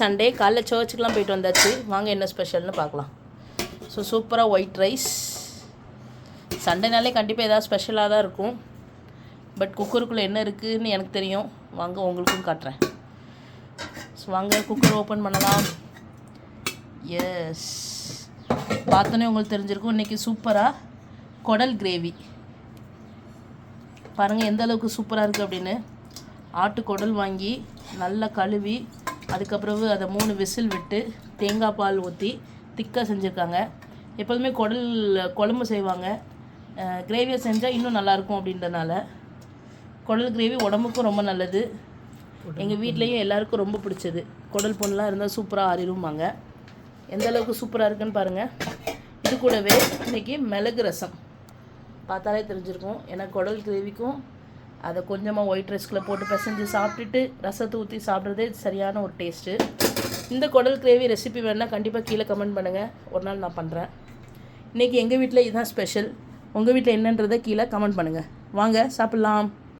Sunday காலைல சர்ச்சுக்கெலாம் போயிட்டு வந்தாச்சு. வாங்க என்ன ஸ்பெஷல்னு பார்க்கலாம். ஸோ சூப்பராக ஒயிட் ரைஸ் சண்டேனாலே கண்டிப்பாக ஏதாவது ஸ்பெஷலாக தான் இருக்கும். பட் குக்கருக்குள்ளே என்ன இருக்குதுன்னு எனக்கு தெரியும். வாங்க உங்களுக்கும் காட்டுறேன். ஸோ வாங்க குக்கர் ஓப்பன் பண்ணலாம். எஸ் பார்த்தோன்னே உங்களுக்கு தெரிஞ்சிருக்கும். இன்றைக்கி சூப்பராக குடல் கிரேவி பாருங்கள் எந்த அளவுக்கு சூப்பராக இருக்குது அப்படின்னு. ஆட்டு குடல் வாங்கி நல்லா கழுவி அதுக்கப்புறவு அதை மூணு விசில் விட்டு தேங்காய் பால் ஊற்றி திக்காக செஞ்சுருக்காங்க. எப்போதுமே குடல் குழம்பு செய்வாங்க. கிரேவியை செஞ்சால் இன்னும் நல்லாயிருக்கும் அப்படின்றனால குடல் கிரேவி உடம்புக்கும் ரொம்ப நல்லது. எங்கள் வீட்லேயும் எல்லாருக்கும் ரொம்ப பிடிச்சது. குடல் பொண்ணுலாம் இருந்தால் சூப்பராக ஆறிடுவாங்க எந்த அளவுக்கு சூப்பராக இருக்குன்னு பாருங்கள் இது கூடவே இன்றைக்கி மிளகு ரசம். பார்த்தாலே தெரிஞ்சிருக்கும். ஏன்னா குடல் கிரேவிக்கும் அதை கொஞ்சமாக ஒயிட் ரைஸ்கில் போட்டு பிசைஞ்சு சாப்பிட்டுட்டு ரசத்தை ஊற்றி சாப்பிட்றதே சரியான ஒரு டேஸ்ட்டு இந்த குடல் கிரேவி ரெசிபி வேணால் கண்டிப்பாக கீழே கமெண்ட் பண்ணுங்கள் ஒரு நாள் நான் பண்ணுறேன் இன்றைக்கி எங்கள் வீட்டில் இதுதான் ஸ்பெஷல் உங்கள் வீட்டில் என்னன்றதை கீழே கமெண்ட் பண்ணுங்கள் வாங்க சாப்பிட்லாம்.